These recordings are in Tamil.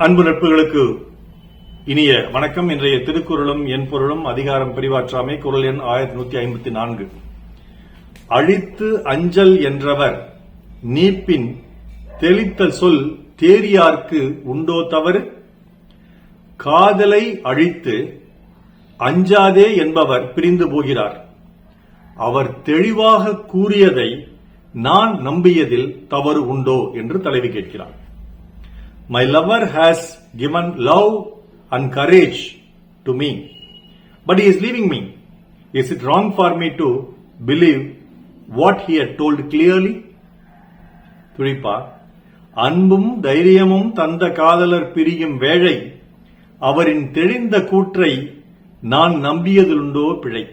அன்பு நட்புகளுக்கு இனிய வணக்கம். இன்றைய திருக்குறளும் என் பொருளும் அதிகாரம் பிரிவாற்றாமை குரல் எண் ஆயிரத்தி நூத்தி ஐம்பத்தி நான்கு. அழித்து அஞ்சல் என்றவர் நீப்பின் தெளித்த சொல் தேரியார்க்கு உண்டோ தவறு? காதலை அழித்து அஞ்சாதே என்பவர் பிரிந்து போகிறார். அவர் தெளிவாக கூறியதை நான் நம்பியதில் தவறு உண்டோ என்று தலைவி கேட்கிறார். My lover has given love and courage to me, but he is leaving me. Is it wrong for me to believe what he had told clearly? துழிப்பா அன்பும் தைரியமும் தந்த காதலர் பிரியும் வேளை அவரின் தெளிந்த கூற்றை நான் நம்பியதுண்டோ பிழை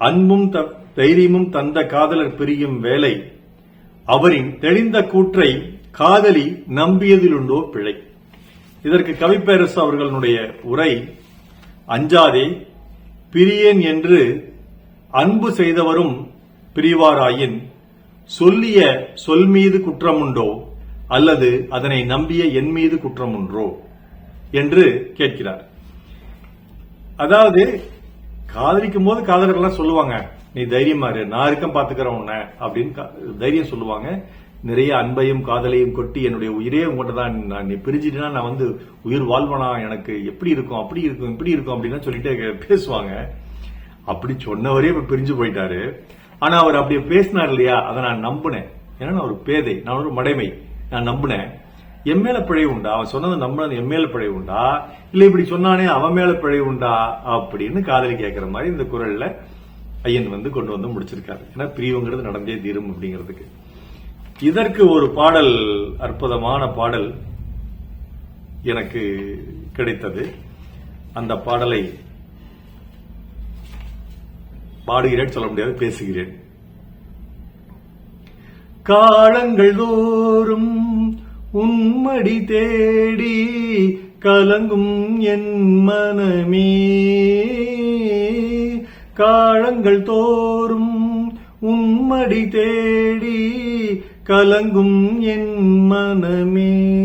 அன்பும் த- தைரியமும் தந்த காதலர் பிரியும் வேலை அவரின் தெளிந்த கூற்றை காதலி நம்பியதிலுண்டோ பிழை. இதற்கு கவிப்பேரசு அவர்களுடைய உரை அஞ்சாதே பிரியேன் என்று அன்பு செய்தவரும் பிரிவாராயின் சொல்லிய சொல் மீது குற்றமுண்டோ அல்லது அதனை நம்பிய என் மீது குற்றமுன்றோ? என்று கேட்கிறார். அதாவது காதலிக்கும் போது காதலர்கள்லாம் சொல்லுவாங்க நீ தைரியமா இரு நான் இருக்க பாத்துக்கிறேன் உன்னை அப்படின்னு தைரியம் சொல்லுவாங்க. நிறைய அன்பையும் காதலையும் கொட்டி என்னுடைய உயிரே உங்கள்கிட்ட தான் நான் நீ பிரிஞ்சிட்டுனா நான் வந்து உயிர் வாழ்வனா? எனக்கு எப்படி இருக்கும்? அப்படி இருக்கும் இப்படி இருக்கும் அப்படின்னு சொல்லிட்டு பேசுவாங்க. அப்படி சொன்னவரே இப்ப பிரிஞ்சு போயிட்டாரு. ஆனா அவர் அப்படி பேசினார் இல்லையா? அதை நான் நம்பினேன். ஏன்னா நான் ஒரு பேதை நான் ஒரு மடைமை. நான் நம்பினேன். என் மேல பிழை உண்டா? அவன் சொன்னதை நம்பினது என் மேல பிழை உண்டா? இல்ல இப்படி சொன்னானே அவன் மேல பிழை உண்டா? அப்படின்னு காதலி கேட்கிற மாதிரி இந்த குரல்ல ஐயன் வந்து கொண்டு வந்து முடிச்சிருக்காரு. ஏன்னா பிரிவுங்கிறது நடந்தே தீரும் அப்படிங்கிறதுக்கு. இதற்கு ஒரு பாடல் அற்புதமான பாடல் எனக்கு கிடைத்தது. அந்த பாடலை பாடுகிறேன் சொல்ல முடியாது பேசுகிறேன். காலங்கள் தோறும் உன்மடி தேடி கலங்கும் என் மனமே. காலங்கள் தோறும் உன்மடி தேடி கலங்கும் என் மனமே.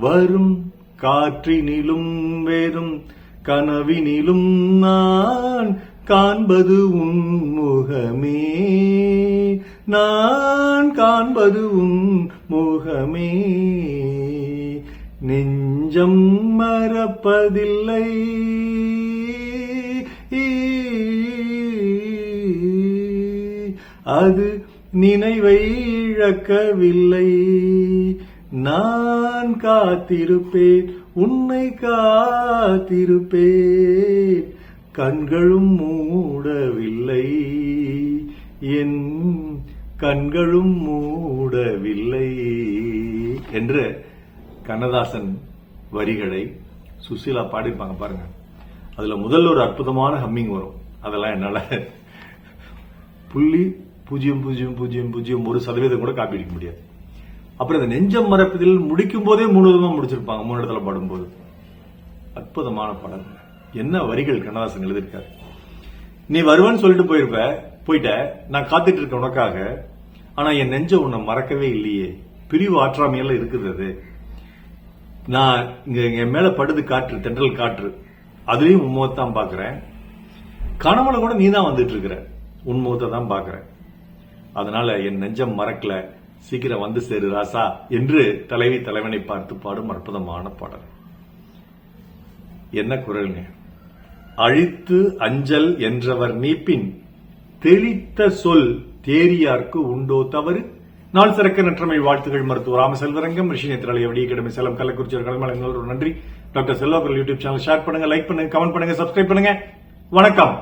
வரும் காற்றினிலும் வெறும் கனவினிலும் நான் காண்பது உன் முகமே. நான் காண்பது உன் முகமே. நெஞ்சம் மறப்பதில்லை. அது நினைவை இழக்கவில்லை. நான் காத்திருப்பேன் உன்னை காத்திருப்பேன். கண்களும் மூடவில்லை. என் கண்களும் மூடவில்லை என்று கண்ணதாசன் வரிகளை சுசீலா பாடிப்பாங்க பாருங்க. அதுல முதல்ல ஒரு அற்புதமான ஹம்மிங் வரும். அதெல்லாம் என்னால புள்ளி பூஜ்ஜியம் பூஜ்ஜியம் பூஜ்ஜியம் பூஜ்ஜியம் ஒரு சதவீதம் கூட காப்பி அடிக்க முடியாது. அப்புறம் இந்த நெஞ்சம் மறப்பதில் முடிக்கும் போதே மூணு விதமா முடிச்சிருப்பாங்க மூணு இடத்துல பாடும்போது. அற்புதமான படம் என்ன வரிகள் கண்ணதாசன் எழுதியிருக்காரு. நீ வருவன்னு சொல்லிட்டு போயிருப்ப போயிட்ட நான் காத்துட்டு இருக்க உனக்காக. ஆனா என் நெஞ்ச உன்னை மறக்கவே இல்லையே. பிரிவு ஆற்றாமையெல்லாம் இருக்கிறது அது. நான் இங்க என் மேல படுது காற்று தென்றல் காற்று. அதுலயும் உன் முகத்தை தான் பாக்குறேன். கனவுல கூட நீ தான் வந்துட்டு இருக்கிற. உன் முகத்தை தான் பாக்குறேன். அதனால என் நெஞ்சம் மறக்கல. சீக்கிரம் வந்து சேரு ராசா என்று தலைவி தலைவனை பார்த்து பாடும் அற்புதமான பாடல். என்ன குரல்ங்க? அழித்து அஞ்சல் என்றவர் நீப்பின் தெளித்த சொல் தேரியார்க்கு உண்டோ தவறு? நாள் சிறக்க நற்றமை வாழ்த்துகள் மருத்துவ ராமசெல்வரங்கம் ரிஷி நேத்திராலய வடிய கிடமை சேலம் கள்ளக்குறிச்சி கடமை நன்றி. டாக்டர் செல்வாக்குரல் யூடியூப் சேனல் ஷேர் பண்ணுங்க லைக் பண்ணுங்க கமெண்ட் பண்ணுங்க சப்ஸ்கிரைப் பண்ணுங்க. வணக்கம்.